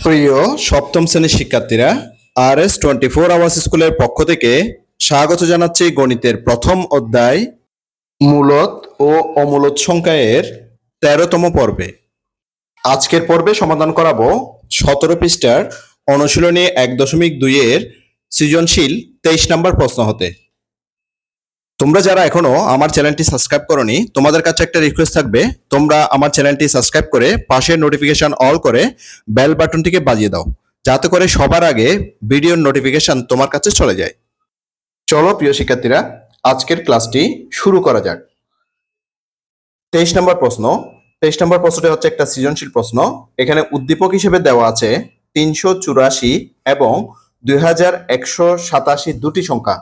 প্রিয় সপ্তম শ্রেণির শিক্ষার্থীরা R S twenty four hours স্কুলের পক্ষ থেকে স্বাগত জানাচ্ছি গণিতের প্রথম অধ্যায় মূলত ও অমূলত সংখ্যায়ের তেরোতম পর্বে। আজকের পর্বে সমাধান করাবো সতেরো পৃষ্ঠার অনুশীলনী এক দশমিক দুইয়ের সৃজনশীল তেইশ নম্বর প্রশ্ন হতে। তোমরা যারা এখনও আমার চ্যানেলটি সাবস্ক্রাইব করনি, তোমাদের কাছে একটা রিকোয়েস্ট থাকবে, তোমরা আমার চ্যানেলটি সাবস্ক্রাইব করে পাশের নোটিফিকেশন অল করে বেল বাটনটিকে বাজিয়ে দাও, যাতে করে সবার আগে ভিডিওর নোটিফিকেশন তোমার কাছে চলে যায়। চলো প্রিয় শিক্ষার্থীরা, আজকের ক্লাসটি শুরু করা যাক। তেইশ নম্বর প্রশ্ন, তেইশ নম্বর প্রশ্নটি হচ্ছে একটা সৃজনশীল প্রশ্ন, এখানে উদ্দীপক হিসেবে দেওয়া আছে তিনশো চুরাশি এবং দুই হাজার একশো সাতাশি দুটি সংখ্যা।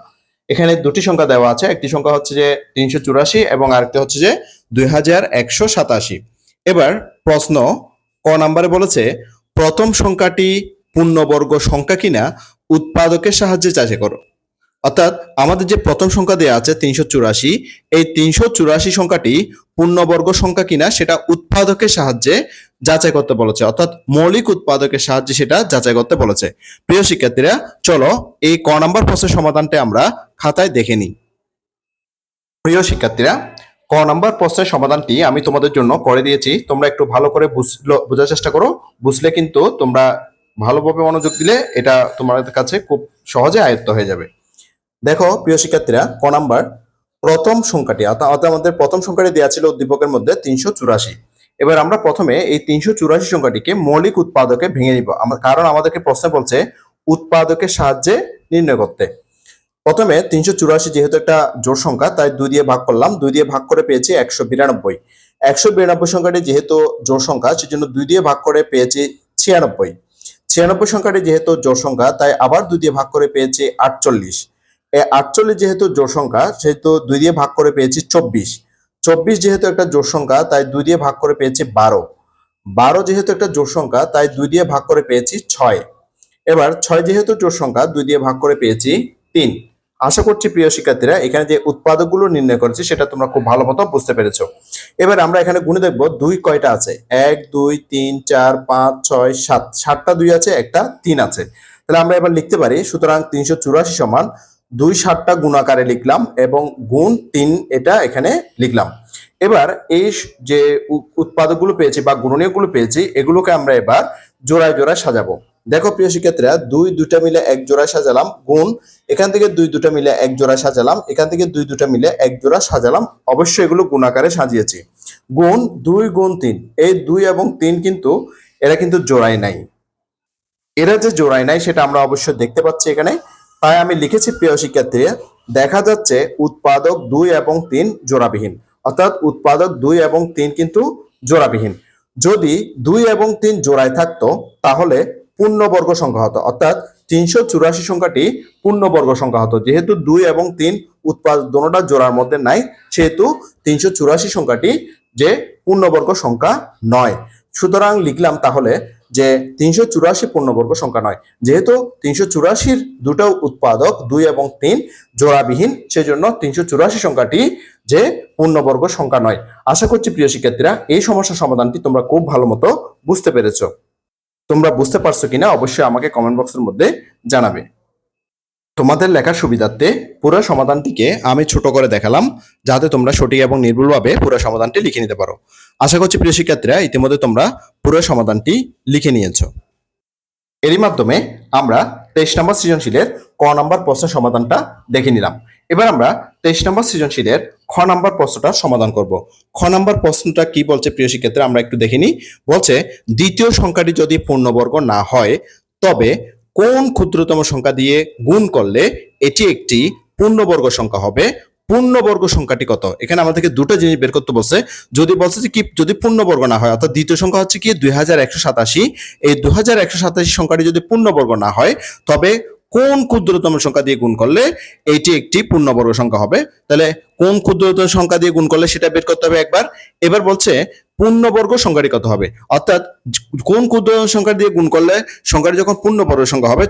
এখানে দুটি সংখ্যা দেওয়া আছে। একটি সংখ্যা হচ্ছে যে তিনশো চুরাশি এবং আরেকটি হচ্ছে যে দুই হাজার একশো সাতাশি। এবার প্রশ্ন, ক নাম্বারে বলেছে, প্রথম সংখ্যাটি পূর্ণবর্গ সংখ্যা কিনা? উৎপাদকের সাহায্যে যাচাই করো। অর্থাৎ আমাদের যে প্রথম সংখ্যা দেওয়া আছে তিনশো চুরাশি, এই তিনশো চুরাশি সংখ্যাটি পূর্ণবর্গ সংখ্যা কিনা? সেটা উৎপাদকের সাহায্যে যাচাই করতে বলেছে। অর্থাৎ মৌলিক উৎপাদকের সাহায্যে সেটা যাচাই করতে বলেছে। প্রিয় শিক্ষার্থীরা, চলো এই ক নাম্বার প্রশ্নের সমাধানটা আমরা খাতায় দেখে নিই। প্রিয় শিক্ষার্থীরা, ক নাম্বার প্রশ্নের সমাধানটি আমি তোমাদের জন্য করে দিয়েছি। তোমরা একটু ভালো করে বুঝলো, বোঝার চেষ্টা করো। বুঝলে কিন্তু তোমরা ভালোভাবে মনোযোগ দিলে এটা তোমাদের কাছে খুব সহজে আয়ত্ত হয়ে যাবে। দেখো, প্রিয় শিক্ষার্থীরা, ক নাম্বার প্রথম সংখ্যাটি, অর্থাৎ আমাদের প্রথম সংখ্যাটি দেওয়া ছিল উদ্দীপকের মধ্যে তিনশো চুরাশি। এবার আমরা প্রথমে এই তিনশো চুরাশি সংখ্যাটিকে মৌলিক উৎপাদকে ভেঙে নিব। কারণ আমাদেরকে প্রশ্ন বলছে উৎপাদকের সাহায্যে নির্ণয় করতে। প্রথমে তিনশো চুরাশি যেহেতু একটা জোড় সংখ্যা, তাই দুই দিয়ে ভাগ করলাম। দুই দিয়ে ভাগ করে পেয়েছি একশো বিরানব্বই। একশো বিরানব্বই সংখ্যাটি যেহেতু জোড় সংখ্যা, সেজন্য দুই দিয়ে ভাগ করে পেয়েছি ছিয়ানব্বই। ছিয়ানব্বই সংখ্যাটি যেহেতু জোড় সংখ্যা, তাই আবার দুই দিয়ে ভাগ করে পেয়েছি আটচল্লিশ। এই আটচল্লিশ যেহেতু জোড় সংখ্যা, সেহেতু দুই দিয়ে ভাগ করে পেয়েছি চব্বিশ। চব্বিশ যেহেতু একটা জোড় সংখ্যা, তাই দুই দিয়ে ভাগ করে পেয়েছি বারো। বারো যেহেতু একটা জোড় সংখ্যা, তাই দুই দিয়ে ভাগ করে পেয়েছি ছয়। এবার ছয় যেহেতু জোড় সংখ্যা, দুই দিয়ে ভাগ করে পেয়েছি তিন। আশা করছি প্রিয় শিক্ষার্থীরা, এখানে যে উৎপাদকগুলো নির্ণয় করেছি, সেটা তোমরা খুব ভালো মতো বুঝতে পেরেছ। এবার আমরা এখানে গুণে দেখব দুই কয়টা আছে? এক, দুই, তিন, চার, পাঁচ, ছয়, সাত। সাতটা দুই আছে, একটা তিন আছে। তাহলে আমরা এবার লিখতে পারি, সুতরাং তিনশো চুরাশি সমান দুই সাতটা গুণাকারে লিখলাম এবং গুণ তিন এটা এখানে লিখলাম। এবার এই যে উৎপাদকগুলো পেয়েছি বা গুণনীয়কগুলো পেয়েছি, এগুলোকে আমরা এবার জোড়ায় জোড়ায় সাজাবো। দেখো প্রিয় শিক্ষার্থীরা, দুই দুটা মিলে এক জোড়ায় সাজালাম, গুণ, এখান থেকে দুই দুটা মিলে এক জোড়া সাজালাম, এখান থেকে দুই দুটা মিলে এক জোড়া সাজালাম, অবশ্যই এগুলো গুণাকারে সাজিয়েছি। গুণ দুই, গুণ তিন, এই দুই এবং তিন কিন্তু এরা কিন্তু জোড়ায় নাই। এরা যে জোড়ায় নাই সেটা আমরা অবশ্যই দেখতে পাচ্ছি এখানে। তাই আমি লিখেছি, প্রিয় শিক্ষার্থীরা দেখা যাচ্ছে উৎপাদক দুই এবং তিন জোড়াবিহীন। অর্থাৎ উৎপাদক দুই এবং তিন কিন্তু জোড়াবিহীন। যদি দুই এবং তিন জোড়ায় থাকতো, তাহলে পূর্ণবর্গ সংখ্যা হতো। অর্থাৎ তিনশো চুরাশি সংখ্যাটি পূর্ণবর্গ সংখ্যা হতো। যেহেতু দুই এবং তিন উৎপাদ দোনোটা জোড়ার মধ্যে নাই, সেহেতু তিনশো চুরাশি সংখ্যাটি যে পূর্ণবর্গ সংখ্যা নয়। সুতরাং লিখলাম তাহলে যে তিনশো চুরাশি পূর্ণবর্গ সংখ্যা নয়। যেহেতু তিনশো চুরাশির দুটো উৎপাদক, দুই এবং তিন জোড়াবিহীন, সেজন্য তিনশো চুরাশি সংখ্যাটি যে পূর্ণবর্গ সংখ্যা নয়। আশা করছি প্রিয় শিক্ষার্থীরা, এই সমস্যার সমাধানটি তোমরা খুব ভালো মতো বুঝতে পেরেছ। তোমরা বুঝতে পারছ কিনা অবশ্যই আমাকে কমেন্ট বক্সের মধ্যে জানাবে। তোমাদের লেখার সুবিধার্থে পুরো সমাধানটিকে আমি ছোট করে দেখালাম, যাতে তোমরা সঠিক এবং নির্ভুলভাবে পুরো সমাধানটি লিখে নিতে পারো। আশা করছি প্রিয় শিক্ষার্থীরা, ইতিমধ্যে তোমরা পুরো সমাধানটি লিখে নিয়েছ। এরই মাধ্যমে আমরা তেইশ নম্বর সৃজনশীলের ক নম্বর প্রশ্নের সমাধানটা দেখে নিলাম। এবার আমরা তেইশ নম্বর সৃজনশীলের খ নম্বর প্রশ্নটা সমাধান করব। খ নম্বর প্রশ্নটা কি বলছে প্রিয় শিক্ষার্থীরা, আমরা একটু দেখে নিই। বলছে, দ্বিতীয় সংখ্যাটি যদি পূর্ণবর্গ না হয়, তবে কোন ক্ষুদ্রতম সংখ্যা দিয়ে গুণ করলে এটি একটি পূর্ণবর্গ সংখ্যা হবে? পূর্ণবর্গ সংখ্যাটি কত? এখানে আমাদেরকে দুটো জিনিস বের করতে বলছে। যদি বলছে যে কি, যদি পূর্ণবর্গ না হয়, অর্থাৎ দ্বিতীয় সংখ্যা হচ্ছে কি? দুই হাজার একশো সাতাশি। এই দুই হাজার একশো সাতাশি সংখ্যাটি যদি পূর্ণবর্গ না হয়, তবে কোন ক্ষুদ্রতম সংখ্যা দিয়ে গুণ করলে এইটি একটি পূর্ণবর্গ সংখ্যা হবে? তাহলে কোন ক্ষুদ্রতম সংখ্যা দিয়ে গুণ করলে সেটা বের করতে হবে একবার। এবার বলছে পূর্ণবর্গ সংখ্যাটি কত হবে? অর্থাৎ কোন ক্ষুদ্রতম সংখ্যা দিয়ে গুণ করলে সংখ্যাটি যখন পূর্ণবর্গ সংখ্যা হবে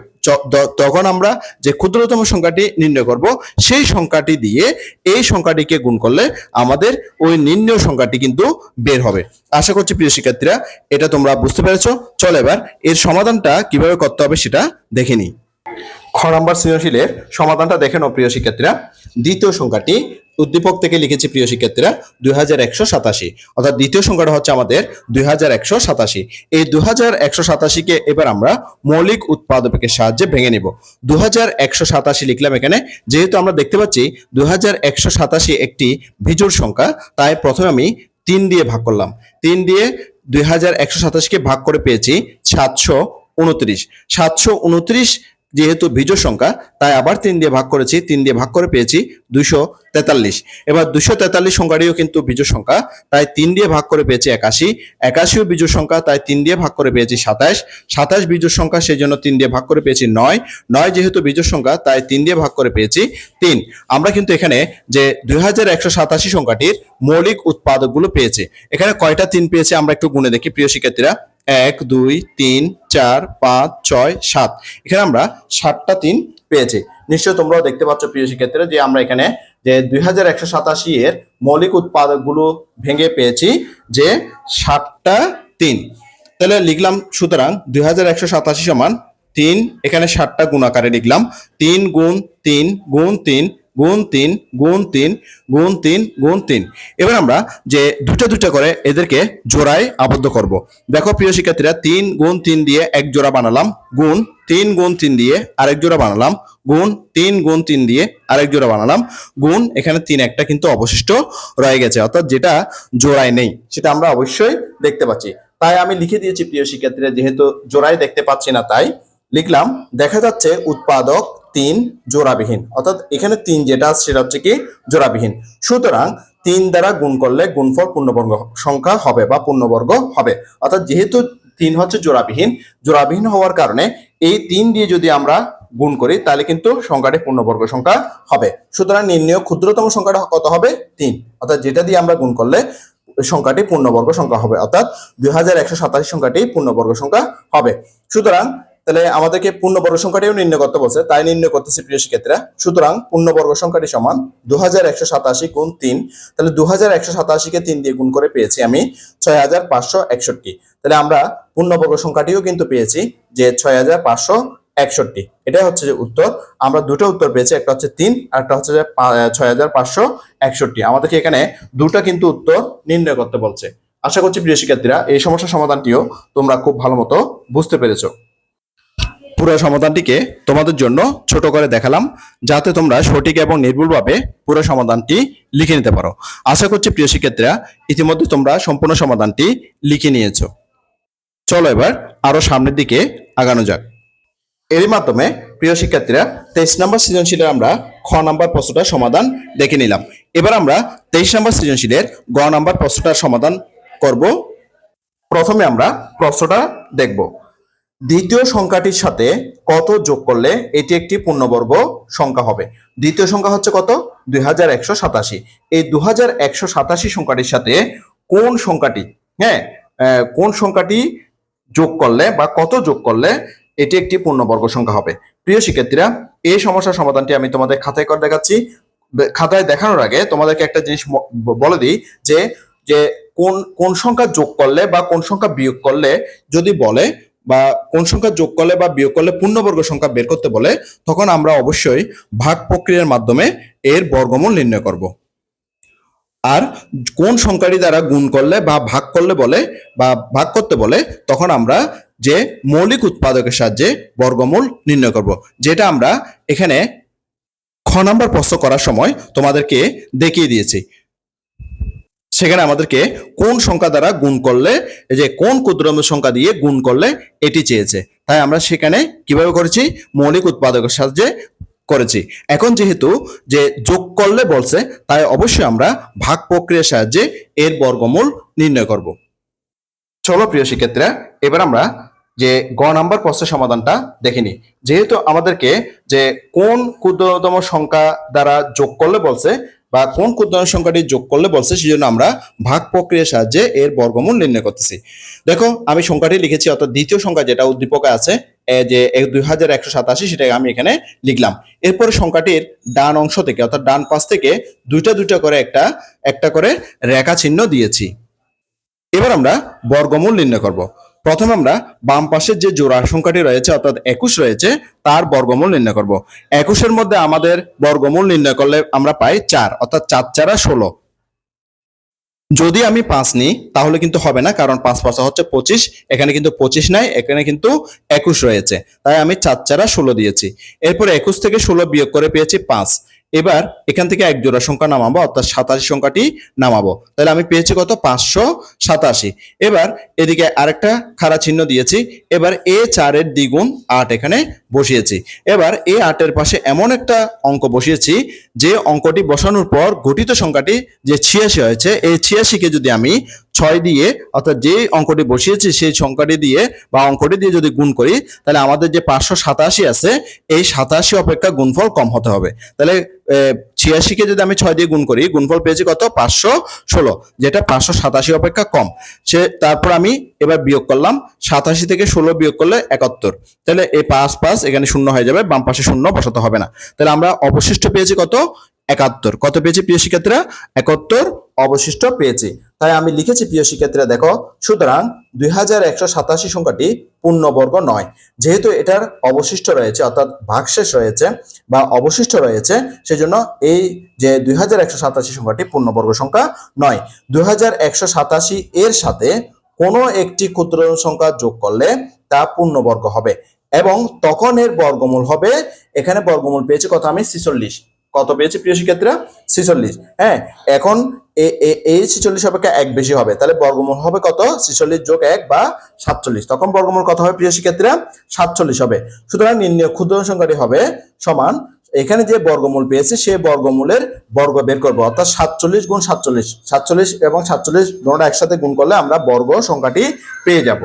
তখন আমরা যে ক্ষুদ্রতম সংখ্যাটি নির্ণয় করব, সেই সংখ্যাটি দিয়ে এই সংখ্যাটিকে গুণ করলে আমাদের ওই নির্ণয় সংখ্যাটি কিন্তু বের হবে। আশা করছি প্রিয় শিক্ষার্থীরা, এটা তোমরা বুঝতে পেরেছ। চলো এবার এর সমাধানটা কীভাবে করতে হবে সেটা দেখে নিই। খ নম্বর সৃজনশীলের সমাধানটা দেখে নাও প্রিয় শিক্ষার্থীরা। দ্বিতীয় সংখ্যাটি উদ্দীপক থেকে লিখেছি প্রিয় শিক্ষার্থীরা দুই হাজার একশো সাতাশি। অর্থাৎ দ্বিতীয় সংখ্যাটা হচ্ছে আমাদের দুই হাজার একশো সাতাশি। এই দুই হাজার একশো সাতাশিকে এবার আমরা মৌলিক উৎপাদকের সাহায্যে ভেঙে নিব। দু হাজার একশো সাতাশি লিখলাম এখানে। যেহেতু আমরা দেখতে পাচ্ছি দু হাজার একশো সাতাশি একটি ভিজুর সংখ্যা, তাই প্রথমে আমি তিন দিয়ে ভাগ করলাম। তিন দিয়ে দুই হাজার একশো সাতাশিকে ভাগ করে পেয়েছি সাতশো উনত্রিশ। সাতশো উনত্রিশ যেহেতু বিজোড় সংখ্যা, তাই আবার তিন দিয়ে ভাগ করেছি, তিন দিয়ে ভাগ করে পেয়েছি দুশো তেতাল্লিশ। এবার দুশো তেতাল্লিশ সংখ্যাটিও কিন্তু বিজোড় সংখ্যা, তাই তিন দিয়ে ভাগ করে পেয়েছি একাশি। একাশিও বিজোড় সংখ্যা, তাই তিন দিয়ে ভাগ করে পেয়েছি সাতাশ। সাতাশ বিজোড় সংখ্যা সেই জন্য তিন দিয়ে ভাগ করে পেয়েছি নয়। নয় যেহেতু বিজোড় সংখ্যা, তাই তিন দিয়ে ভাগ করে পেয়েছি তিন। আমরা কিন্তু এখানে যে দুই একশো সাতাশি সংখ্যাটির মৌলিক উৎপাদকগুলো পেয়েছি, এখানে কয়টা তিন পেয়েছে আমরা একটু গুণে দেখি, প্রিয় শিক্ষার্থীরা? এক, দুই, তিন, চার, পাঁচ, ছয়, সাত। এখানে আমরা সাতটা তিন পেয়েছি। নিশ্চয় তোমরাও দেখতে পাচ্ছ প্রিয় শিক্ষার্থীরা যে আমরা এখানে যে দুই হাজার একশো সাতাশি এর মৌলিক উৎপাদকগুলো ভেঙে পেয়েছি যে সাতটা তিন। তাহলে লিখলাম সুতরাং দুই হাজার একশো সাতাশি সমান তিন, এখানে সাতটা গুণ আকারে লিখলাম। তিন গুণ তিন গুণ তিন গুণ তিন গুণ তিন গুণ তিন গুণ তিন। এবার আমরা যে দুটো দুটো করে এদেরকে জোড়ায় আবদ্ধ করব। দেখো, প্রিয় শিক্ষার্থীরা, তিন গুণ তিন দিয়ে এক জোড়া বানালাম। গুণ তিন গুণ তিন দিয়ে আরেক জোড়া বানালাম। গুণ তিন গুণ তিন দিয়ে আরেক জোড়া বানালাম। গুণ এখানে তিন একটা কিন্তু অবশিষ্ট রয়ে গেছে, অর্থাৎ যেটা জোড়ায় নেই, সেটা আমরা অবশ্যই দেখতে পাচ্ছি। তাই আমি লিখে দিয়েছি, প্রিয় শিক্ষার্থীরা, যেহেতু জোড়ায় দেখতে পাচ্ছি না, তাই লিখলাম, দেখা যাচ্ছে উৎপাদক তিন জোড়াবিহীন। অর্থাৎ এখানে তিন যেটা আছে সেটা হচ্ছে কি? জোড়াবিহীন। সুতরাং তিন দ্বারা গুণ করলে গুণফল পূর্ণবর্গ সংখ্যা হবে বা পূর্ণবর্গ হবে। অর্থাৎ যেহেতু তিন হচ্ছে জোড়াবিহীন জোড়াবিহীন হওয়ার কারণে এই তিন দিয়ে যদি আমরা গুণ করি, তাহলে কিন্তু সংখ্যাটি পূর্ণবর্গ সংখ্যা হবে। সুতরাং নির্ণয় ক্ষুদ্রতম সংখ্যাটা কত হবে? তিন। অর্থাৎ যেটা দিয়ে আমরা গুণ করলে সংখ্যাটি পূর্ণবর্গ সংখ্যা হবে। অর্থাৎ দুই হাজার একশো সাতাশি সংখ্যাটি পূর্ণবর্গ সংখ্যা হবে। সুতরাং তাহলে আমাদেরকে পূর্ণবর্গ সংখ্যাটিও নির্ণয় করতে বলছে, তাই নির্ণয় করতেছি প্রিয় শিক্ষার্থীরা। সুতরাং পূর্ণবর্গ সংখ্যাটি সমান দু হাজার একশো সাতাশি গুণ তিন, তাহলে দু হাজার একশো সাতাশিকে তিন দিয়ে গুণ করে পেয়েছি আমি ছয় হাজার পাঁচশো একষট্টি। তাহলে আমরা পূর্ণবর্গ সংখ্যাটিও কিন্তু পেয়েছি যে ছয় হাজার পাঁচশো একষট্টি। এটাই হচ্ছে যে উত্তর, আমরা দুটো উত্তর পেয়েছি, একটা হচ্ছে তিন, আর একটা হচ্ছে যে ছয় হাজার পাঁচশো একষট্টি। আমাদেরকে এখানে দুটো কিন্তু উত্তর নির্ণয় করতে বলছে। আশা করছি প্রিয় শিক্ষার্থীরা এই সমস্যার সমাধানটিও তোমরা খুব ভালো মতো বুঝতে পেরেছ। পুরো সমাধানটিকে তোমাদের জন্য ছোট করে দেখালাম, যাতে তোমরা সঠিক এবং নির্ভুলভাবে পুরো সমাধানটি লিখে নিতে পারো। আশা করছি প্রিয় শিক্ষার্থীরা, ইতিমধ্যে তোমরা সম্পূর্ণ সমাধানটি লিখে নিয়েছো। চলো এবার আরও সামনের দিকে আগানো যাক। এরই মাধ্যমে প্রিয় শিক্ষার্থীরা, তেইশ নম্বর সৃজনশীলের আমরা খ নাম্বার প্রশ্নটার সমাধান দেখে নিলাম। এবার আমরা তেইশ নম্বর সৃজনশীলের গ নাম্বার প্রশ্নটার সমাধান করব। প্রথমে আমরা প্রশ্নটা দেখব। দ্বিতীয় সংখ্যাটির সাথে কত যোগ করলে এটি একটি পূর্ণবর্গ সংখ্যা হবে? দ্বিতীয় সংখ্যা হচ্ছে কত? দুই হাজার একশো সাতাশি। এই দু হাজার একশো সাতাশি সংখ্যাটির সাথে কোন সংখ্যাটি হ্যাঁ কোন সংখ্যাটি যোগ করলে বা কত যোগ করলে এটি একটি পূর্ণবর্গ সংখ্যা হবে? প্রিয় শিক্ষার্থীরা, এই সমস্যার সমাধানটি আমি তোমাদের খাতায় করে দেখাচ্ছি। খাতায় দেখানোর আগে তোমাদেরকে একটা জিনিস বলে দিই যে যে কোন কোন সংখ্যা যোগ করলে বা কোন সংখ্যা বিয়োগ করলে যদি বলে বা কোন সংখ্যা যোগ করলে বা বিয়োগ করলে পূর্ণবর্গ সংখ্যা বের করতে বলে, তখন আমরা অবশ্যই ভাগ প্রক্রিয়ার মাধ্যমে এর বর্গমূল নির্ণয় করব। আর কোন সংখ্যাটি দ্বারা গুণ করলে বা ভাগ করলে বলে বা ভাগ করতে বলে, তখন আমরা যে মৌলিক উৎপাদকের সাহায্যে বর্গমূল নির্ণয় করব, যেটা আমরা এখানে খ নাম্বার প্রশ্ন করার সময় তোমাদেরকে দেখিয়ে দিয়েছি। সেখানে আমাদেরকে কোন সংখ্যা দ্বারা গুণ করলে যে কোন ক্ষুদ্রতম সংখ্যা দিয়ে গুণ করলে এটি চেয়েছে। তাই আমরা সেখানে কীভাবে করেছি? মৌলিক উৎপাদকের সাহায্যে করেছি। এখন যেহেতু যে যোগ করলে বলছে, তাই অবশ্যই আমরা ভাগ প্রক্রিয়ার সাহায্যে এর বর্গমূল নির্ণয় করব। চলো প্রিয় শিক্ষার্থীরা, এবার আমরা যে গ নাম্বার প্রশ্নের সমাধানটা দেখিনি যেহেতু আমাদেরকে যে কোন ক্ষুদ্রতম সংখ্যা দ্বারা যোগ করলে বলছে বা কোন ক্ষুদ্রতম সংখ্যাটি যোগ করলে বলছে সেই জন্য আমরা ভাগ প্রক্রিয়ার সাহায্যে এর বর্গমূল নির্ণয় করতেছি। দেখো, আমি সংখ্যাটি লিখেছি, অর্থাৎ দ্বিতীয় সংখ্যা যেটা উদ্দীপকে আছে যে দুই হাজার একশো সাতাশি সেটাকে আমি এখানে লিখলাম। এরপরে সংখ্যাটির ডান অংশ থেকে, অর্থাৎ ডান পাশ থেকে দুইটা দুইটা করে একটা একটা করে রেখা চিহ্ন দিয়েছি। এবার আমরা বর্গমূল নির্ণয় করব। প্রথমে আমরা বাম পাশের যে জোড়া সংখ্যাটি রয়েছে, অর্থাৎ একুশ রয়েছে, তার বর্গমূল নির্ণয় করব। একুশের মধ্যে আমাদের বর্গমূল নির্ণয় করলে আমরা পাই চার, অর্থাৎ চার চারা ষোলো। যদি আমি পাঁচ নিই, তাহলে কিন্তু হবে না, কারণ পাঁচ পাঁচ হচ্ছে পঁচিশ, এখানে কিন্তু পঁচিশ নাই, এখানে কিন্তু একুশ রয়েছে। তাই আমি চার চারা ষোলো দিয়েছি। এরপর একুশ থেকে ষোলো বিয়োগ করে পেয়েছি পাঁচ। এবার এখান থেকে এক জোড়া সংখ্যা নামাবো, অর্থাৎ সাতাশি সংখ্যাটি নামাবো। তাহলে আমি পেয়েছি কত? পাঁচশো সাতাশি। এবার এদিকে আরেকটা খাড়া চিহ্ন দিয়েছি, এবার এ চারের দ্বিগুণ আট এখানে বসিয়েছি। এবার এ আটের পাশে এমন একটা অঙ্ক বসিয়েছি, যে অঙ্কটি বসানোর পর গঠিত সংখ্যাটি যে ছিয়াশি হয়েছে, এই ছিয়াশিকে যদি আমি ছয় দিয়ে, অর্থাৎ যে অঙ্কটি বসিয়েছি সেই সংখ্যাটি দিয়ে বা অঙ্কটি দিয়ে যদি গুণ করি, তাহলে আমাদের যে পাঁচশো সাতাশি আছে, এই সাতাশি অপেক্ষা গুণফল কম হতে হবে। তাহলে ছিয়াশিকে যদি আমি ছয় দিয়ে গুণ করি, গুণফল পেয়েছি কত? পাঁচশো ষোলো, যেটা পাঁচশো সাতাশি অপেক্ষা কম। সে, তারপর আমি এবার বিয়োগ করলাম, সাতাশি থেকে ষোলো বিয়োগ করলে একাত্তর। তাহলে এই পাঁচ পাঁচ এখানে শূন্য হয়ে যাবে, বাম পাশে শূন্য বসাতে হবে না। তাহলে আমরা অবশিষ্ট পেয়েছি কত? একাত্তর। কত পেয়েছি প্রিয় শিক্ষার্থীরা একাত্তর অবশিষ্ট পেয়েছি। তাই আমি লিখেছি, প্রিয় শিক্ষার্থীরা, দেখো, সুতরাং দুই হাজার একশো সাতাশি সংখ্যাটি পূর্ণবর্গ নয়। যেহেতু এটার অবশিষ্ট রয়েছে, অর্থাৎ ভাগশেষ রয়েছে বা অবশিষ্ট রয়েছে, সেজন্য এই যে দুই হাজার একশো সাতাশি সংখ্যাটি পূর্ণবর্গ সংখ্যা নয়। দুই এর সাথে কোনো একটি ক্ষুদ্র সংখ্যা যোগ করলে তা পূর্ণবর্গ হবে এবং তখন এর বর্গমূল হবে, এখানে বর্গমূল পেয়েছে কত আমি? ছিচল্লিশ। কত পেয়েছি প্রিয় শিক্ষার্থীরা? ছিচল্লিশ। হ্যাঁ এখন এই ছিচল্লিশ অপেক্ষা এক বেশি হবে। তাহলে বর্গমূল হবে কত? ছিচল্লিশ যোগ এক বা সাতচল্লিশ। তখন বর্গমূল কত হবে প্রিয় শিক্ষার্থীরা? সাতচল্লিশ হবে। সুতরাং নির্ণয় ক্ষুদ্র সংখ্যাটি হবে সমান এখানে যে বর্গমূল পেয়েছে, সে বর্গমূলের বর্গ বের করব। অর্থাৎ সাতচল্লিশ গুণ সাতচল্লিশ। সাতচল্লিশ এবং সাতচল্লিশ দুটোটা একসাথে গুণ করলে আমরা বর্গ সংখ্যাটি পেয়ে যাব।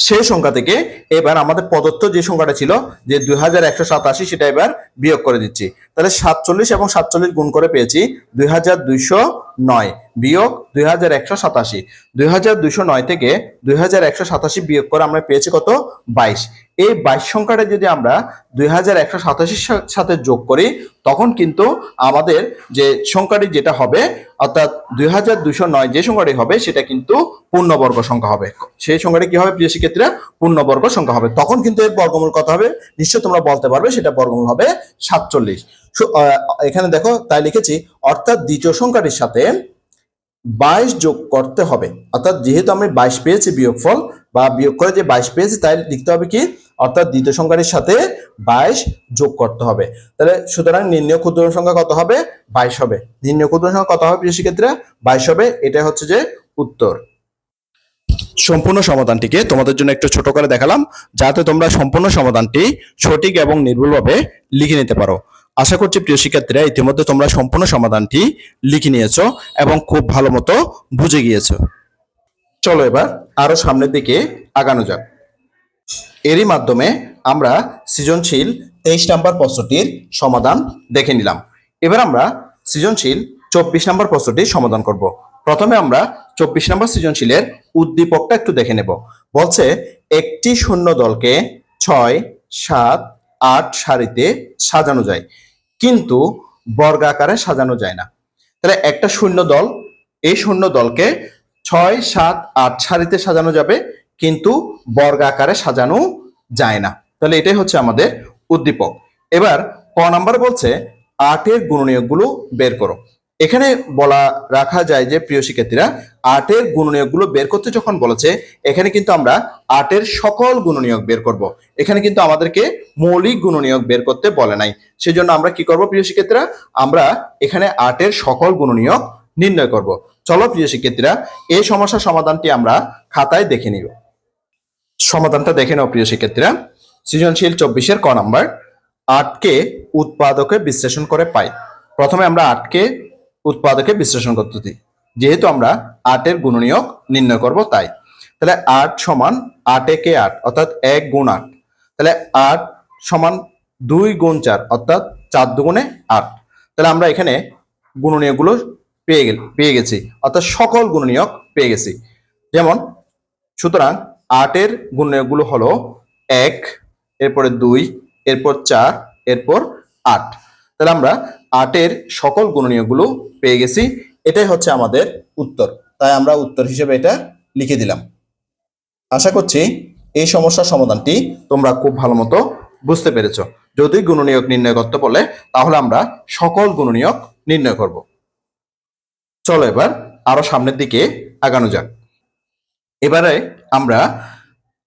সেই সংখ্যা থেকে এবার আমাদের প্রদত্ত যে সংখ্যাটা ছিল, যে দুই হাজার একশো সাতাশি সেটা এবার বিয়োগ করে দিচ্ছি। তাহলে সাতচল্লিশ এবং সাতচল্লিশ গুণ করে পেয়েছি দুই নয়, বিয়োগ দুই হাজার একশো সাতাশি। দুই হাজার দুইশো নয় থেকে দুই হাজার একশো সাতাশি বিয়োগ করে আমরা পেয়েছি কত? বাইশ। এই বাইশ সংখ্যাটা যদি আমরা দুই হাজার একশো সাতাশির সাথে যোগ করি, তখন কিন্তু আমাদের যে সংখ্যাটি যেটা হবে, অর্থাৎ দুই হাজার দুইশো নয় যে সংখ্যাটি হবে, সেটা কিন্তু পূর্ণবর্গ সংখ্যা হবে। সেই সংখ্যাটি কি হবে, প্রিয় শিক্ষার্থীরা? পূর্ণবর্গ সংখ্যা হবে। তখন কিন্তু এর বর্গমূল কত হবে? নিশ্চয় তোমরা বলতে পারবে, সেটা বর্গমূল হবে সাতচল্লিশ। এখানে দেখো, তাই লিখেছি, অর্থাৎ দ্বিতীয় সংখ্যাটির সাথে বাইশ যোগ করতে হবে। অর্থাৎ যেহেতু আমি বাইশ পেয়েছি বিয়োগফল, বা বিয়োগ করে যে বাইশ পেয়েছি, তাই লিখতে হবে কি? অর্থাৎ দ্বিতীয় সংখ্যাটির সাথে বাইশ যোগ করতে হবে। তাহলে সুতরাং নির্ণয় ক্ষুদ্র সংখ্যা কত হবে? বাইশ হবে। নির্ণয় ক্ষুদ্র সংখ্যা কত হবে শিক্ষার্থীরা বাইশ হবে। এটা হচ্ছে যে উত্তর। সম্পূর্ণ সমাধানটিকে তোমাদের জন্য একটু ছোট করে দেখালাম, যাতে তোমরা সম্পূর্ণ সমাধানটি সঠিক এবং নির্ভুলভাবে লিখে নিতে পারো। আশা করছি প্রিয় শিক্ষার্থীরা ইতিমধ্যে তোমরা সম্পূর্ণ সমাধানটি লিখে নিয়েছো এবং খুব ভালো মতো বুঝে গিয়েছো। চলো এবার আরও সামনের দিকে আগানো যাক। এরই মাধ্যমে আমরা সৃজনশীল তেইশ নাম্বার প্রশ্নটির সমাধান দেখে নিলাম। এবার আমরা সৃজনশীল চব্বিশ নাম্বার প্রশ্নটির সমাধান করব। প্রথমে আমরা চব্বিশ নাম্বার সৃজনশীলের উদ্দীপকটা একটু দেখে নেব। বলছে, একটি শূন্য দলকে ছয়, সাত, আট সারিতে সাজানো যায়, কিন্তু বর্গাকারে সাজানো যায় না। তাহলে একটা শূন্য দল, এই শূন্য দলকে ছয়, সাত, আট সারিতে সাজানো যাবে কিন্তু বর্গাকারে সাজানো যায় না। তাহলে এটাই হচ্ছে আমাদের উদ্দীপক। এবার ক নাম্বার বলছে, আটের গুণনীয়কগুলো বের করো। এখানে বলা রাখা যায় যে, প্রিয় শিক্ষার্থীরা, আটের গুণনীয়কগুলো বের করতে যখন বলেছে, এখানে কিন্তু আমরা আটের সকল গুণনীয়ক বের করব। এখানে কিন্তু আমাদেরকে মৌলিক গুণনীয়ক বের করতে বলে নাই। সেজন্য আমরা কি করব, প্রিয় শিক্ষার্থীরা? আমরা এখানে আটের সকল গুণনীয়ক নির্ণয় করব। চলো, প্রিয় শিক্ষার্থীরা, এই সমস্যার সমাধানটি আমরা খাতায় দেখে নিব। সমাধানটা দেখে নাও প্রিয় শিক্ষার্থীরা। সৃজনশীল চব্বিশের ক নাম্বার, আটকে উৎপাদকে বিশ্লেষণ করে পাই। প্রথমে আমরা আটকে উৎপাদকে বিশ্লেষণ করতে দিই। যেহেতু আমরা আটের গুণনীয়ক নির্ণয় করব তাই। তাহলে আট সমান আট একে আট, অর্থাৎ এক গুণ আট। তাহলে আট সমান দুই গুণ চার, অর্থাৎ চার দুগুণে আট। তাহলে আমরা এখানে গুণনীয়কগুলো পেয়ে গেল, পেয়ে গেছি। অর্থাৎ সকল গুণনীয়ক পেয়ে গেছি। যেমন, সুতরাং আটের গুণনীয়কগুলো হলো এক, এরপরে দুই, এরপর চার, এরপর আট। তাহলে আমরা আটের সকল গুণনীয়কগুলো পেয়ে গেছি। এটাই হচ্ছে আমাদের উত্তর। তাই আমরা উত্তর হিসেবে এটা লিখে দিলাম। আশা করছি এই সমস্যার সমাধানটি তোমরা খুব ভালো মতো বুঝতে পেরেছ। যদি গুণনীয়ক নির্ণয় করতে বলে, তাহলে আমরা সকল গুণনীয়ক নির্ণয় করব। চলো এবার আরও সামনের দিকে আগানো যাক। এবারে আমরা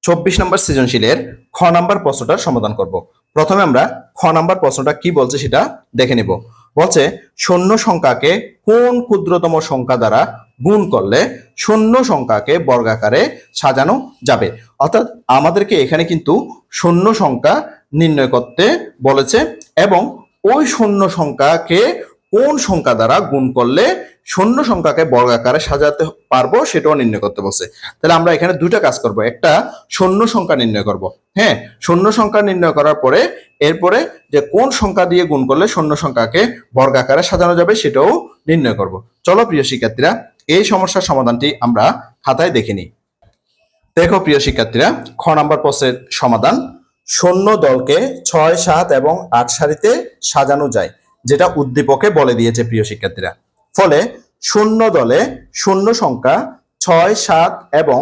চব্বিশ নম্বর সৃজনশীলের খ নাম্বার প্রশ্নটার সমাধান করব। প্রথমে আমরা খ নাম্বার প্রশ্নটা কি বলছে সেটা দেখে নিব। বলছে, শূন্য সংখ্যাকে কোন ক্ষুদ্রতম সংখ্যা দ্বারা গুণ করলে শূন্য সংখ্যাকে বর্গাকারে সাজানো যাবে? অর্থাৎ আমাদেরকে এখানে কিন্তু শূন্য সংখ্যা নির্ণয় করতে বলেছে এবং ওই শূন্য সংখ্যাকে কোন সংখ্যা দ্বারা গুণ করলে শূন্য সংখ্যাকে বর্গাকারে সাজাতে পারব সেটাও নির্ণয় করতে বলছে। তাহলে আমরা এখানে দুইটা কাজ করব। একটা, শূন্য সংখ্যা নির্ণয় করব। হ্যাঁ শূন্য সংখ্যা নির্ণয় করার পরে এরপরে যে কোন সংখ্যা দিয়ে গুণ করলে শূন্য সংখ্যাকে বর্গাকারে সাজানো যাবে সেটাও নির্ণয় করব। চলো প্রিয় শিক্ষার্থীরা, এই সমস্যার সমাধানটি আমরা খাতায় দেখে নিই। দেখো প্রিয় শিক্ষার্থীরা, খ নাম্বার প্রশ্নের সমাধান। শূন্য দলকে ছয়, সাত এবং আট সারিতে সাজানো যায়। যেটা উদ্দীপকে বলে দিয়েছে প্রিয় শিক্ষার্থীরা। ফলে শূন্য দলে শূন্য সংখ্যা ছয়, সাত এবং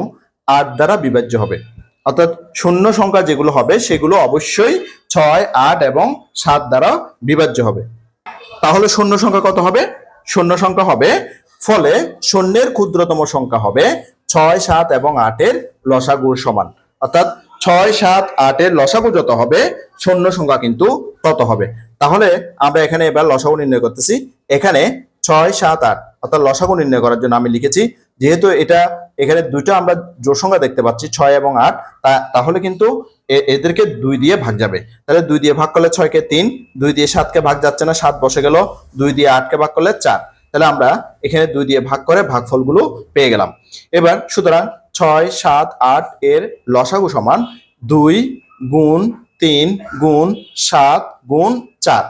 আট দ্বারা বিভাজ্য হবে। অর্থাৎ শূন্য সংখ্যা যেগুলো হবে, সেগুলো অবশ্যই ছয়, আট এবং সাত দ্বারা বিভাজ্য হবে। তাহলে শূন্য সংখ্যা কত হবে? শূন্য সংখ্যা হবে, ফলে শূন্যের ক্ষুদ্রতম সংখ্যা হবে ছয়, সাত এবং আটের লসাগুর সমান। অর্থাৎ ছয়, সাত আটের লসাগু যত হবে, শূন্য সংখ্যা কিন্তু তত হবে। তাহলে আমরা এখানে এবার লসাগু নির্ণয় করতেছি। এখানে ছয়, সাত, আট, অর্থাৎ লসাগু নির্ণয় করার জন্য আমি লিখেছি, যেহেতু এটা এখানে দুইটা আমরা জোর সংখ্যা দেখতে পাচ্ছি, ছয় এবং আট তাহলে কিন্তু এদেরকে দুই দিয়ে ভাগ যাবে। তাহলে দুই দিয়ে ভাগ করলে ছয়কে তিন, দুই দিয়ে সাতকে ভাগ যাচ্ছে না, সাত বসে গেল, দুই দিয়ে আটকে ভাগ করলে চার। তাহলে আমরা এখানে দুই দিয়ে ভাগ করে ভাগফলগুলো পেয়ে গেলাম। এবার সুতরাং ছয়, সাত, আট এর লসাগু সমান দুই গুণ তিন গুণ সাত গুণ চার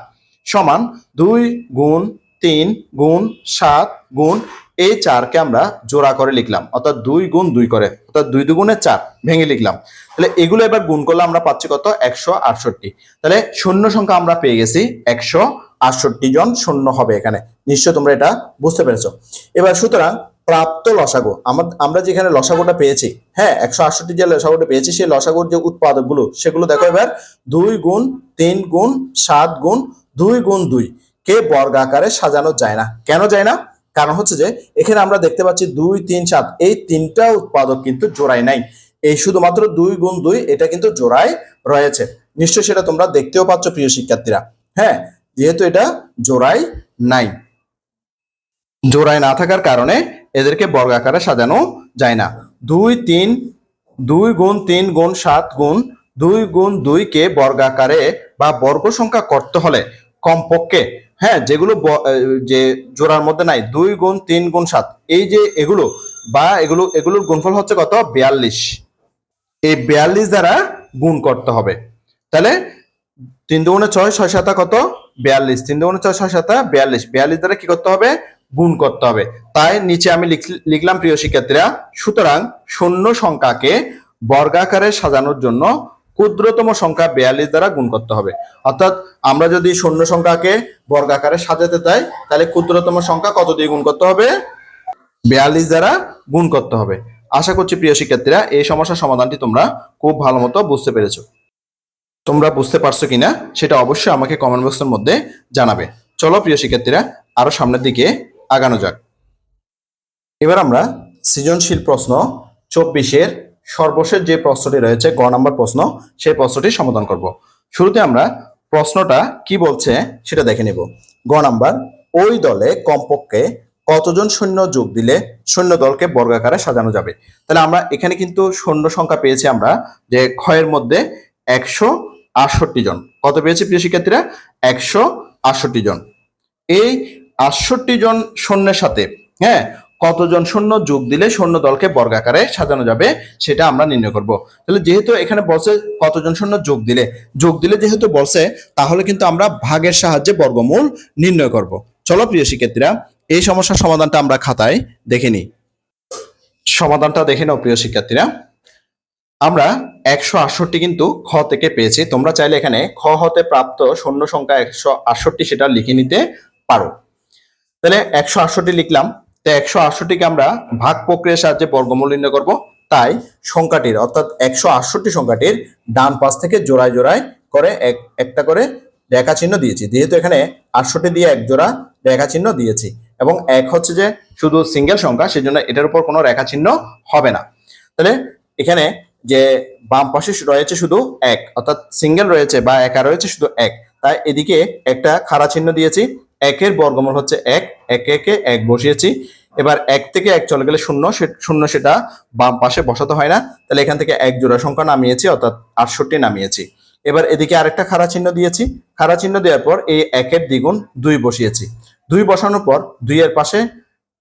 সমান দুই গুণ তিন গুণ সাত গুণ এই চারকে আমরা জোড়া করে লিখলাম। অর্থাৎ দুই গুণ দুই করে, অর্থাৎ দুই দুগুণে চার ভেঙে লিখলাম। তাহলে এগুলো এবার গুণ করলে আমরা পাচ্ছি কত? একশো আটষট্টি। তাহলে শূন্য সংখ্যা আমরা পেয়ে গেছি একশো আটষট্টি জন শূন্য হবে এখানে। নিশ্চয় তোমরা এটা বুঝতে পেরেছ। এবার সুতরাং প্রাপ্ত লসাগু। আমার যেখানে লসাগুটা পেয়েছি হ্যাঁ একশো আটষট্টি যে লসাগুটা পেয়েছি, সেই লসাগুর যে উৎপাদকগুলো, সেগুলো দেখো এবার, দুই গুণ তিন গুণ সাত গুণ দুই গুণ দুই। কে বর্গাকারে সাজানো যায় না? কেন যায় না? কারণ হচ্ছে যে, এখানে আমরা দেখতে পাচ্ছি দুই, তিন, সাত, এই তিনটা উৎপাদক কিন্তু জোড়ায় নাই। এই শুধুমাত্র দুই গুণ দুই, এটা কিন্তু জোড়ায় রয়েছে। নিশ্চয় সেটা তোমরা দেখতেও পাচ্ছ, প্রিয় শিক্ষার্থীরা। হ্যাঁ যেহেতু এটা জোড়ায় নাই। জোড়ায় না থাকার কারণে এদেরকে বর্গাকারে সাজানো যায় না। দুই তিন, দুই গুণ তিন গুণ সাত গুণ দুই গুণ দুইকে বর্গাকারে বা বর্গ সংখ্যা করতে হলে কমপক্ষে হ্যাঁ যেগুলো যে জোড়ার মধ্যে নাই, দুই গুণ তিন গুণ সাত, এই যে এগুলো বা এগুলো, এগুলোর গুণফল হচ্ছে কত? বিয়াল্লিশ। এই বিয়াল্লিশ দ্বারা গুণ করতে হবে। তাহলে তিন দুগুণে ছয় ছয় সাতা কত? বিয়াল্লিশ। তিন দুগুণে ছয় ছয় সাতা বিয়াল্লিশ। বিয়াল্লিশ দ্বারা কি করতে হবে? গুণ করতে হবে। তাই নিচে আমি লিখ- লিখলাম, প্রিয় শিক্ষার্থীরা, সুতরাং শূন্য সংখ্যাকে বর্গাকারে সাজানোর জন্য ক্ষুদ্রতম সংখ্যা বিয়াল্লিশ দ্বারা গুণ করতে হবে। অর্থাৎ আমরা যদি শূন্য সংখ্যাকে বর্গাকারে সাজাতে চাই, তাহলে ক্ষুদ্রতম সংখ্যা কত দিয়ে গুণ করতে হবে? বিয়াল্লিশ দ্বারা গুণ করতে হবে। আশা করছি, প্রিয় শিক্ষার্থীরা, এই সমস্যার সমাধানটি তোমরা খুব ভালো মতো বুঝতে পেরেছ। তোমরা বুঝতে পারছ কিনা, সেটা অবশ্যই আমাকে কমেন্ট বক্সের মধ্যে জানাবে। চলো, প্রিয় শিক্ষার্থীরা, আরও সামনের দিকে আগানো যাক। এবার আমরা সৃজনশীল প্রশ্ন চব্বিশের সর্বশেষ যে প্রশ্নটি রয়েছে, গ নম্বর প্রশ্ন, সেই প্রশ্নটি সমাধান করব। শুরুতে আমরা প্রশ্নটা কি বলছে সেটা দেখে নেব। গ নাম্বার, ওই দলে কমপক্ষে কতজন সৈন্য যোগ দিলে সৈন্য দলকে বর্গাকারে সাজানো যাবে? তাহলে আমরা এখানে কিন্তু সৈন্য সংখ্যা পেয়েছি আমরা যে ক্ষয়ের মধ্যে একশো আটষট্টি জন। কত পেয়েছি প্রিয় শিক্ষার্থীরা? একশো আটষট্টি জন। এই আটষট্টি জন সৈন্যের সাথে হ্যাঁ? কতজন সৈন্য যোগ দিলে সৈন্য দলকে বর্গাকারে সাজানো যাবে সেটা আমরা নির্ণয় করব। তাহলে যেহেতু এখানে বলছে কতজন সৈন্য যোগ দিলে যোগ দিলে যেহেতু বলছে, তাহলে কিন্তু আমরা ভাগের সাহায্যে বর্গমূল নির্ণয় করব। চলো প্রিয় শিক্ষার্থীরা, এই সমস্যার সমাধানটা আমরা খাতায় দেখে নিই। সমাধানটা দেখে নাও প্রিয় শিক্ষার্থীরা। আমরা একশো আটষট্টি কিন্তু খ থেকে পেয়েছি, তোমরা চাইলে এখানে খ হতে প্রাপ্ত সৈন্য সংখ্যা একশো আটষট্টি সেটা লিখে নিতে পারো। তাহলে একশো আটষট্টি লিখলাম। তো একশো আটষট্টিকে আমরা ভাগ প্রক্রিয়ার সাহায্যে বর্গমূল নির্ণয় করব। তাই সংখ্যাটির, অর্থাৎ একশো আটষট্টি সংখ্যাটির ডান পাশ থেকে জোড়ায় জোড়ায় করে এক, একটা করে রেখা চিহ্ন দিয়েছি। যেহেতু এখানে আটষট্টি দিয়ে এক জোড়া রেখা চিহ্ন দিয়েছি। এবং এক হচ্ছে যে শুধু সিঙ্গেল সংখ্যা, সেজন্য এটার উপর কোনো রেখা চিহ্ন হবে না। তাহলে এখানে যে বাম পাশে রয়েছে শুধু এক, অর্থাৎ সিঙ্গেল রয়েছে বা একা রয়েছে শুধু এক, তাই এদিকে একটা খাড়া চিহ্ন দিয়েছি। একের বর্গমূল হচ্ছে এক, একে একে এক বসিয়েছি। এবার এক থেকে এক চলে গেলে শূন্য শূন্য সেটা বাম পাশে বসাতে হয় না। তাহলে এখান থেকে এক জোড়া সংখ্যা নামিয়েছি, অর্থাৎ আটষট্টি নামিয়েছি। এবার এদিকে আরেকটা খারা চিহ্ন দিয়েছি। খারা চিহ্ন দেওয়ার পর এই একের দ্বিগুণ দুই বসিয়েছি। দুই বসানোর পর দুইয়ের পাশে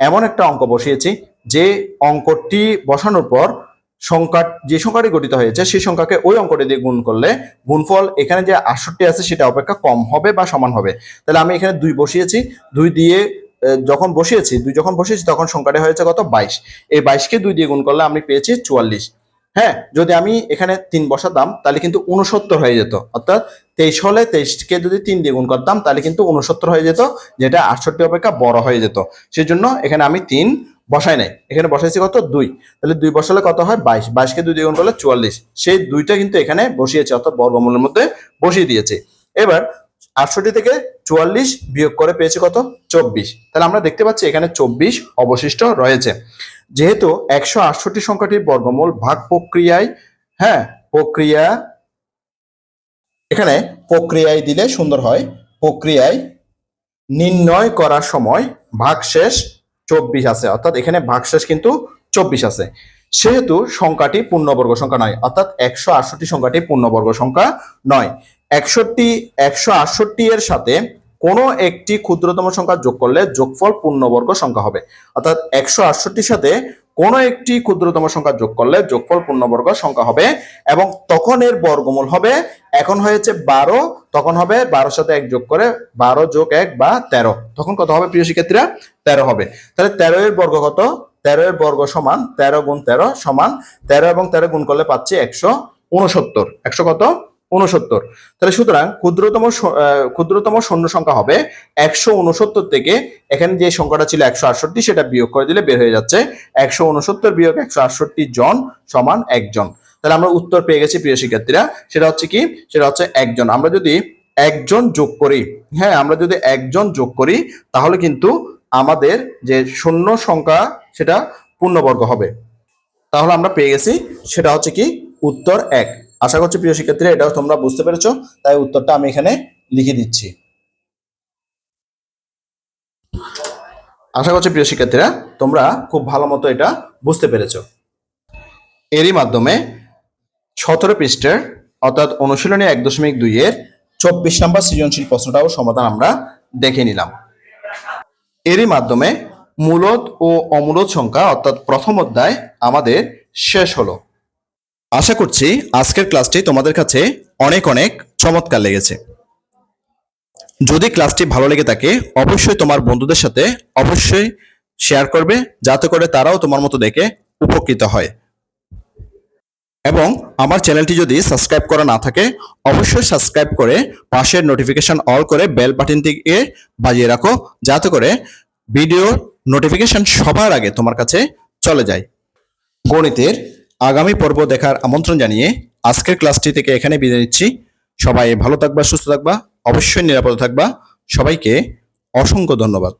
এমন একটা অঙ্ক বসিয়েছি, যে অঙ্কটি বসানোর পর সংখ্যা যে সংখ্যাটি গঠিত হয়েছে, সেই সংখ্যাকে ওই অঙ্কটি দিয়ে গুণ করলে গুণফল এখানে যে আটষট্টি আছে সেটা অপেক্ষা কম হবে বা সমান হবে। তাহলে আমি এখানে দুই বসিয়েছি, দুই দিয়ে যখন বসিয়েছি, দুই যখন বসিয়েছি তখন সংখ্যাটা হয়েছে কত? বাইশ। এই বাইশকে দুই দিয়ে গুণ করলে আমি পেয়েছি চুয়াল্লিশ। হ্যাঁ যদি আমি এখানে তিন বসাতাম, তাহলে কিন্তু উনসত্তর হয়ে যেত। অর্থাৎ তেইশ হলে তেইশকে যদি তিন দিয়ে গুণ করতাম, তাহলে কিন্তু উনসত্তর হয়ে যেত, যেটা আটষট্টি অপেক্ষা বড় হয়ে যেত। সেজন্য এখানে আমি তিন বসাই নাই। এখানে বসাইছি কত? দুই। তাহলে দুই বসালে কত হয়? বাইশ। বাইশকে দুই দিয়ে গুণ করলে চুয়াল্লিশ। সেই দুইটা কিন্তু এখানে বসিয়েছে, অর্থাৎ বর্গমূলের মধ্যে বসিয়ে দিয়েছে। এবার আটষট্টি থেকে চুয়াল্লিশ বিয়োগ করে পেয়েছে কত? চব্বিশ। তাহলে আমরা দেখতে পাচ্ছি এখানে চব্বিশ অবশিষ্ট রয়েছে। যেহেতু একশো আটষট্টি সংখ্যাটির বর্গমূল ভাগ প্রক্রিয়ায় হ্যাঁ প্রক্রিয়া, এখানে প্রক্রিয়ায় দিলে সুন্দর হয়, প্রক্রিয়ায় নির্ণয় করার সময় ভাগশেষ চব্বিশ আছে। অর্থাৎ এখানে ভাগশেষ কিন্তু চব্বিশ আছে। সেহেতু সংখ্যাটি পূর্ণবর্গ সংখ্যা নয়, অর্থাৎ একশো আটষট্টি সংখ্যাটি পূর্ণবর্গ সংখ্যা নয়। একষট্টি, একশো আটষট্টি এর সাথে কোনো একটি ক্ষুদ্রতম সংখ্যা যোগ করলে যোগফল পূর্ণবর্গ সংখ্যা হবে। অর্থাৎ একশো আটষট্টির সাথে কোনো একটি ক্ষুদ্রতম সংখ্যা যোগ করলে যোগফল পূর্ণবর্গ সংখ্যা হবে এবং তখন এর বর্গমূল হবে, এখন হয়েছে বারো, তখন হবে বারোর সাথে এক যোগ করে বারো যোগ এক বা তেরো। তখন কত হবে প্রিয় শিক্ষার্থীরা? তেরো হবে। তাহলে তেরো এর বর্গ কত? তেরো এর বর্গ সমান তেরো গুণ তেরো সমান তেরো এবং তেরো গুণ করলে পাচ্ছি একশো উনসত্তর। একশো কত? উনসত্তর তাহলে সুতরাং ক্ষুদ্রতম ক্ষুদ্রতম শূন্য সংখ্যা হবে একশো উনসত্তর থেকে, এখানে যে সংখ্যাটা ছিল একশো আটষট্টি সেটা বিয়োগ করে দিলে বের হয়ে যাচ্ছে একশো উনসত্তর বিয়োগ একশো আটষট্টি জন সমান একজন। তাহলে আমরা উত্তর পেয়ে গেছি প্রিয় শিক্ষার্থীরা, সেটা হচ্ছে কি? সেটা হচ্ছে একজন। আমরা যদি একজন যোগ করি হ্যাঁ আমরা যদি একজন যোগ করি, তাহলে কিন্তু আমাদের যে শূন্য সংখ্যা সেটা পূর্ণবর্গ হবে। তাহলে আমরা পেয়ে গেছি, সেটা হচ্ছে কি? উত্তর এক। আশা করছি প্রিয় শিক্ষার্থীরা, এটাও তোমরা বুঝতে পেরেছ, তাই উত্তরটা আমি এখানে লিখে দিচ্ছি। আশা করছি প্রিয় শিক্ষার্থীরা, তোমরা খুব ভালো মতো এটা বুঝতে পেরেছ। এরই মাধ্যমে সতেরো পৃষ্ঠের, অর্থাৎ অনুশীলনী এক দশমিক দুই এর চব্বিশ নম্বর সৃজনশীল প্রশ্নটাও সমাধান আমরা দেখে নিলাম। এরই মাধ্যমে মূলত ও অমূলত সংখ্যা, অর্থাৎ প্রথম অধ্যায় আমাদের শেষ হলো। আশা করছি আজকের ক্লাসটি তোমাদের কাছে অনেক অনেক চমৎকার লেগেছে। যদি ক্লাসটি ভালো লেগে থাকে, অবশ্যই তোমার বন্ধুদের সাথে অবশ্যই শেয়ার করবে, যাতে করে তারাও তোমার মতো দেখে উপকৃত হয়। এবং আমার চ্যানেলটি যদি সাবস্ক্রাইব করা না থাকে, অবশ্যই সাবস্ক্রাইব করে পাশের নোটিফিকেশন অল করে বেল বাটনটিকে বাজিয়ে রাখো, যাতে করে ভিডিও নোটিফিকেশন সবার আগে তোমার কাছে চলে যায়। গণিতের আগামী পর্ব দেখার আমন্ত্রণ জানিয়ে আজকের ক্লাসটি থেকে এখানে বিদায় নিচ্ছি। সবাই ভালো থাকবা, সুস্থ থাকবা, অবশ্যই নিরাপদ থাকবা। সবাইকে অসংখ্য ধন্যবাদ।